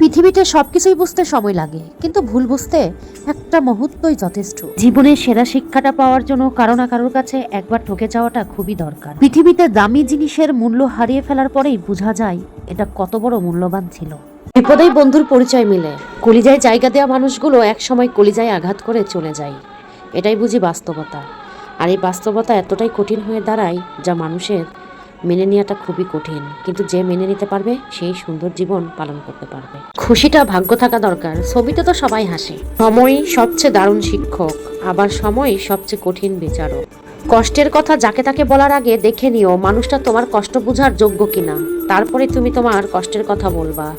পৃথিবীতে সবকিছুই বুঝতে সময় লাগে কিন্তু ভুল বুঝতে একটা মুহূর্তই যথেষ্ট। জীবনের সেরা শিক্ষাটা পাওয়ার জন্য কারও না কারোর কাছে একবার ঠকে যাওয়াটা খুবই দরকার। পৃথিবীতে দামি জিনিসের মূল্য হারিয়ে ফেলার পরেই বোঝা যায় এটা কত বড় মূল্যবান ছিল। বিপদেই বন্ধুর পরিচয় মিলে। কলিজায় জায়গা দেওয়া মানুষগুলো একসময় কলিজায় আঘাত করে চলে যায়। এটাই বুঝি বাস্তবতা। আর এই বাস্তবতা এতটাই কঠিন হয়ে দাঁড়ায় যা মানুষের মেনে নেওয়াটা খুবই কঠিন। কিন্তু যে মেনে নিতে পারবে, সেই সুন্দর জীবন পালন করতে পারবে। খুশিটা ভাগ্য থাকা দরকার, ছবিতে তো সবাই হাসে। সময় সবচেয়ে দারুণ শিক্ষক, আবার সময় সবচেয়ে কঠিন বিচারক। কষ্টের কথা যাকে তাকে বলার আগে দেখে নিও, মানুষটা তোমার কষ্ট বোঝার যোগ্য কিনা। তারপরে তুমি তোমার কষ্টের কথা বলবা।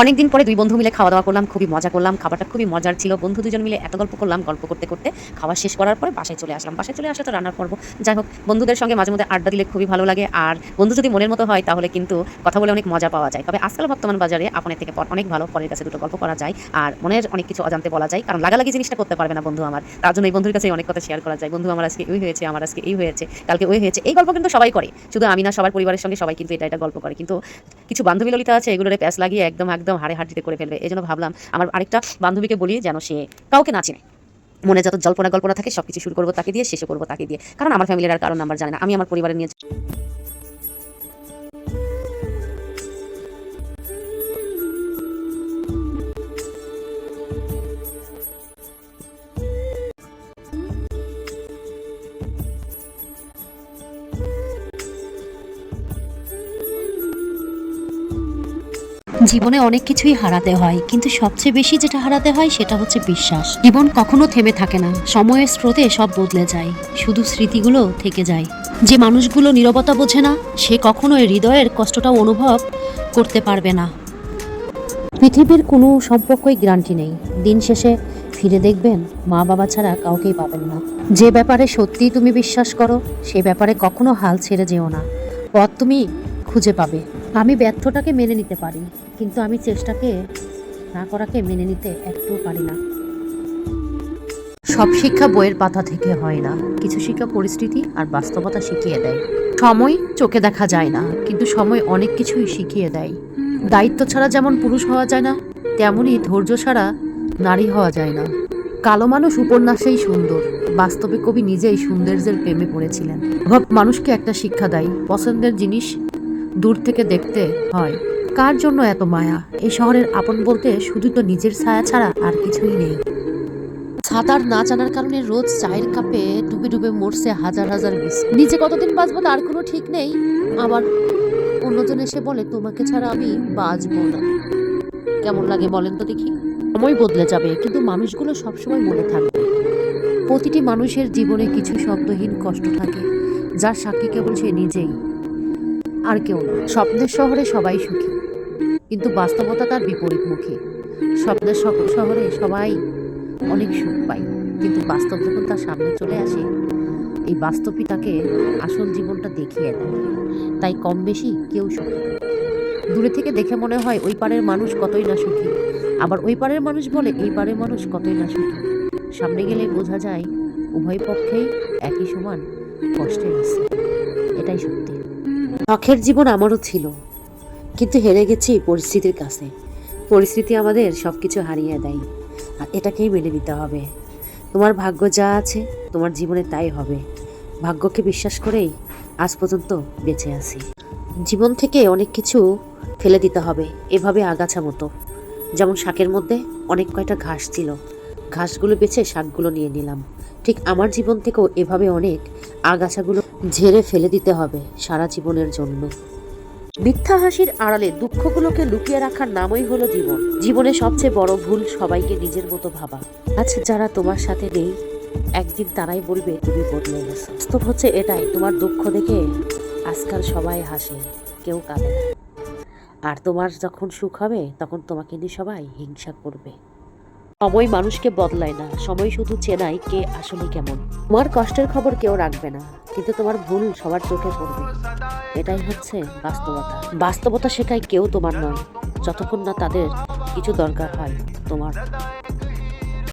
অনেকদিন পরে দুই বন্ধু মিলে খাওয়া দাওয়া করলাম, খুবই মজা করলাম, খাবারটা খুবই মজার ছিল। বন্ধু দুজন মিলে এত গল্প করলাম, গল্প করতে করতে খাওয়া শেষ করার পরে বাসায় চলে আসলাম। বাসায় চলে আসলে তো রান্নার পর্ব। যাই হোক, বন্ধুদের সঙ্গে মাঝে মধ্যে আড্ডা দিলে খুবই ভালো লাগে। আর বন্ধু যদি মনের মতো হয়, তাহলে কিন্তু কথা বলে অনেক মজা পাওয়া যায়। তবে আজকাল বর্তমান বাজারে আপনার থেকে পর অনেক ভালো, পরের কাছে দুটো গল্প করা যায়। আর মনের অনেক কিছু অজান্তে বলা যায়। কারণ লাগালাগি জিনিসটা করতে পারবে না বন্ধু আমার। তার জন্য এই বন্ধুর কাছে অনেক কথা শেয়ার করা যায়। বন্ধু, আমার আজকে ওই হয়েছে, আমার আজকে এই হয়েছে, কালকে ওই হয়েছে। এই গল্প কিন্তু সবাই করে। শুধু আমি না, সবার পরিবারের সঙ্গে সবাই কিন্তু এটা এটা গল্প করে। কিন্তু কিছু বান্ধবী ললিতা আছে, এগুলোরে প্যাস লাগিয়ে একদম একদম হাড়ে হাড়িতে করে ফেলবে। এই জন্য ভাবলাম আমার আরেকটা বান্ধবীকে বলি যেন সে কাউকে না চিনে। মনে যত জল্পনা গল্পনা থাকে, সবকিছু শুরু করব তাকে দিয়ে শেষও করব তাকে দিয়ে। কারণ আমার ফ্যামিলির আর কারণ নাম্বার জানে না। আমি আমার পরিবারের নিয়ে জীবনে অনেক কিছুই হারাতে হয়, কিন্তু সবচেয়ে বেশি যেটা হারাতে হয় সেটা হচ্ছে বিশ্বাস। জীবন কখনো থেমে থাকে না, সময়ের স্রোতে সব বদলে যায়, শুধু স্মৃতিগুলো থেকে যায়। যে মানুষগুলো নীরবতা বোঝে না, সে কখনো এই হৃদয়ের কষ্টটা অনুভব করতে পারবে না। পৃথিবীর কোনো সম্পর্কই গ্যারান্টি নেই। দিন শেষে ফিরে দেখবেন, মা বাবা ছাড়া কাউকেই পাবেন না। যে ব্যাপারে সত্যিই তুমি বিশ্বাস করো, সে ব্যাপারে কখনো হাল ছেড়ে যেও না। পথ তুমি খুঁজে পাবে। আমি ব্যর্থটাকে মেনে নিতে পারি। কিন্তু আমি চেষ্টাকে না করাকে মেনে নিতে একটুও পারি না। সব শিক্ষা বইয়ের পাতা থেকে হয় না। কিছু শিক্ষা পরিস্থিতি আর বাস্তবতা শিখিয়ে দেয়। সময় চোখে দেখা যায় না, কিন্তু সময় অনেক কিছুই শিখিয়ে দেয়। দায়িত্ব ছাড়া যেমন পুরুষ হওয়া যায় না, তেমনই ধৈর্য ছাড়া নারী হওয়া যায় না। কালো মানুষ উপন্যাসেই সুন্দর, বাস্তবে কবি নিজেই সৌন্দর্যের প্রেমে পড়েছিলেন। অভাব মানুষকে একটা শিক্ষা দেয়, পছন্দের জিনিস দূর থেকে দেখতে হয়। কার জন্য এত মায়া? এই শহরের আপন বলতে শুধু তো নিজের ছায়া ছাড়া আর কিছুই নেই। সাঁতার না জানার কারণে রোজ চায়ের কাপে ডুবে ডুবে মরছে হাজার হাজার বিস্কুট। নিজে কতদিন বাঁচবো তার কোনো ঠিক নেই। আবার অন্যজন এসে বলে, তোমাকে ছাড়া আমি বাঁচবো না। কেমন লাগে বলেন তো দেখি। সময় বদলে যাবে, কিন্তু মানুষগুলো সবসময় মনে থাকবে। প্রতিটি মানুষের জীবনে কিছু শব্দহীন কষ্ট থাকে, যার সাক্ষী কেবল সে নিজেই। আর কেউ না। স্বপ্নের শহরে সবাই সুখী। কিন্তু বাস্তবতা তার বিপরীতমুখী। স্বপ্নের শহরে সবাই অনেক সুখ পায়, কিন্তু বাস্তব যখন তার সামনে চলে আসে, এই বাস্তবই তাকে আসল জীবনটা দেখিয়ে দেয়। তাই কম বেশি কেউ সুখী দূরে থেকে দেখে মনে হয় ওই পারের মানুষ কতই না সুখী। আবার ওই পারের মানুষ বলে এই পারের মানুষ কতই না সুখী। সামনে গেলে বোঝা যায় উভয় পক্ষেই একই সমান কষ্টে আছে এটাই সত্যি। শখের জীবন আমারও ছিল। কিন্তু হেরে গেছি পরিস্থিতির কাছে। পরিস্থিতি আমাদের সব কিছু হারিয়ে দেয়, আর এটাকেই মেনে নিতে হবে। তোমার ভাগ্য যা আছে, তোমার জীবনে তাই হবে। ভাগ্যকে বিশ্বাস করেই আজ পর্যন্ত বেঁচে আছি। জীবন থেকে অনেক কিছু ফেলে দিতে হবে, এভাবে আগাছা মতো। যেমন শাকের মধ্যে অনেক কয়টা ঘাস ছিল, ঘাসগুলো বেছে শাকগুলো নিয়ে নিলাম। ঠিক আমার জীবন থেকেও এভাবে অনেক আগাছাগুলো ঝেড়ে ফেলে দিতে হবে সারা জীবনের জন্য। মিথ্যা হাসির আড়ালে দুঃখগুলোকে লুকিয়ে রাখার নামই হলো জীবন। জীবনে সবচেয়ে বড় ভুল সবাইকে নিজের মতো ভাবা। আজ যারা তোমার সাথে নেই, একদিন তারাই বলবে, তুমি বদলে গেছো। বাস্তব হচ্ছে এটাই, তোমার দুঃখ দেখে আজকাল সবাই হাসে, কেউ কাঁদে না। আর তোমার যখন সুখ হবে, তখন তোমাকে নিয়ে সবাই হিংসা করবে। সময় মানুষকে বদলায় না, সময় শুধু চেনাই কে আসলে কেমন। তোমার কষ্টের খবর কেউ রাখবে না, কিন্তু তোমার ভুল সবার চোখে পড়বে। এটাই হচ্ছে বাস্তবতা। বাস্তবতা শেখায় কেউ তোমার নয়। যতক্ষণ না তাদের কিছু দরকার হয় তোমার।